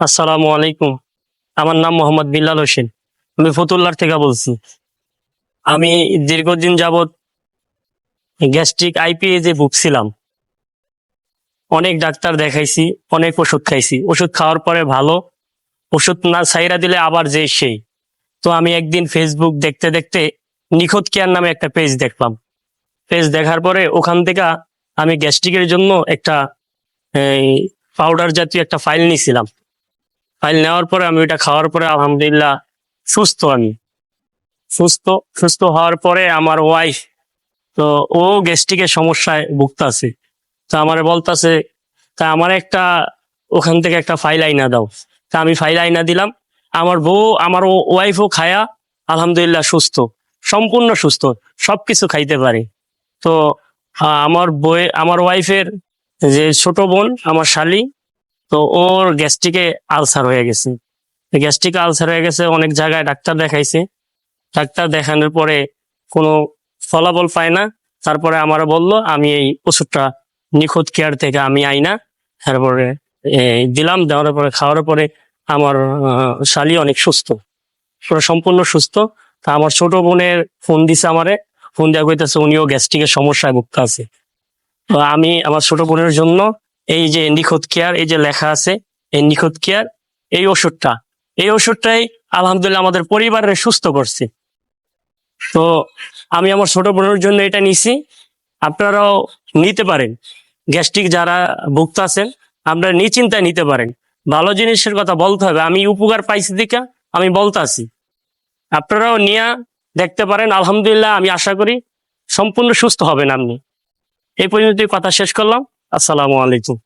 আসসালামু আলাইকুম। আমার নাম মোহাম্মদ বিল্লাল হোসেন। আমি ফতুল্লার থেকে বলছি। আমি দীর্ঘদিন যাবৎ গ্যাস্ট্রিক আইপিএ যে ভুগছিলাম। অনেক ডাক্তার দেখাইছি, অনেক ওষুধ খাইছি। ওষুধ খাওয়ার পরে ভালো, ওষুধ না সাইরা দিলে আবার যে সেই। তো আমি একদিন ফেসবুক দেখতে দেখতে নিখোঁজ কেয়ার নামে একটা পেজ দেখলাম। পেজ দেখার পরে ওখান থেকে আমি গ্যাস্ট্রিকের জন্য একটা পাউডার জাতীয় একটা ফাইল নিয়েছিলাম ফাইল নেওয়ার পরে আমি ওইটা খাওয়ার পরে আলহামদুলিল্লাহ সুস্থ আমি। সুস্থ সুস্থ হওয়ার পরে আমার ওয়াইফ তো ও গ্যাস্ট্রিকের সমস্যায় ভুগতাছে। তো আমার বলতাছে, তা আমার একটা, ওখান থেকে একটা ফাইল আইনা দাও। তা আমি ফাইল আইনা দিলাম। আমার বউ, আমার ওয়াইফও খায়া আলহামদুলিল্লাহ সুস্থ। সম্পূর্ণ সুস্থ, সবকিছু খাইতে পারে। তো আমার বই আমার ওয়াইফের যে ছোট বোন, আমার শালি তো ওর গ্যাস্ট্রিকে আলসার হয়ে গেছে। গ্যাস্ট্রিক আলসার হয়ে গেছে, অনেক জায়গায় ডাক্তার দেখাইছে। ডাক্তার দেখানোর পরে কোনো ফলাফল পায় না। তারপরে আমার বলল, আমি এই ওষুধটা নিখোঁজ কেয়ার থেকে আমি আই না। তারপরে দিলাম, দেওয়ার পরে, খাওয়ার পরে আমার শালি অনেক সুস্থ। পুরো সম্পূর্ণ সুস্থ। তা আমার ছোট বোনের ফোন দিছে আমারে। ফোন দেওয়া কইতেছে, উনিও গ্যাস্ট্রিকের সমস্যায় ভুগতে আছে। তো আমি আমার ছোট বোনের জন্য এই যে নিখোঁজ কেয়ার এই যে লেখা আছে, এই নিখোঁজ কেয়ার এই ওষুধটা। এই ওষুধটাই আলহামদুলিল্লাহ আমাদের পরিবারের সুস্থ করছে। তো আমি আমার ছোট বোনের জন্য এটা নিছি। আপনারাও নিতে পারেন। গ্যাস্ট্রিক যারা ভুক্ত আছেন আপনারা নিশ্চিন্তায় নিতে পারেন। ভালো জিনিসের কথা বলতে হবে। আমি উপকার পাইছি দিকা, আমি বলতে আছি। আপনারাও নিয়ে দেখতে পারেন। আলহামদুলিল্লাহ আমি আশা করি সম্পূর্ণ সুস্থ হবেন আপনি। এই পর্যন্ত কথা শেষ করলাম। আসসালামু আলাইকুম।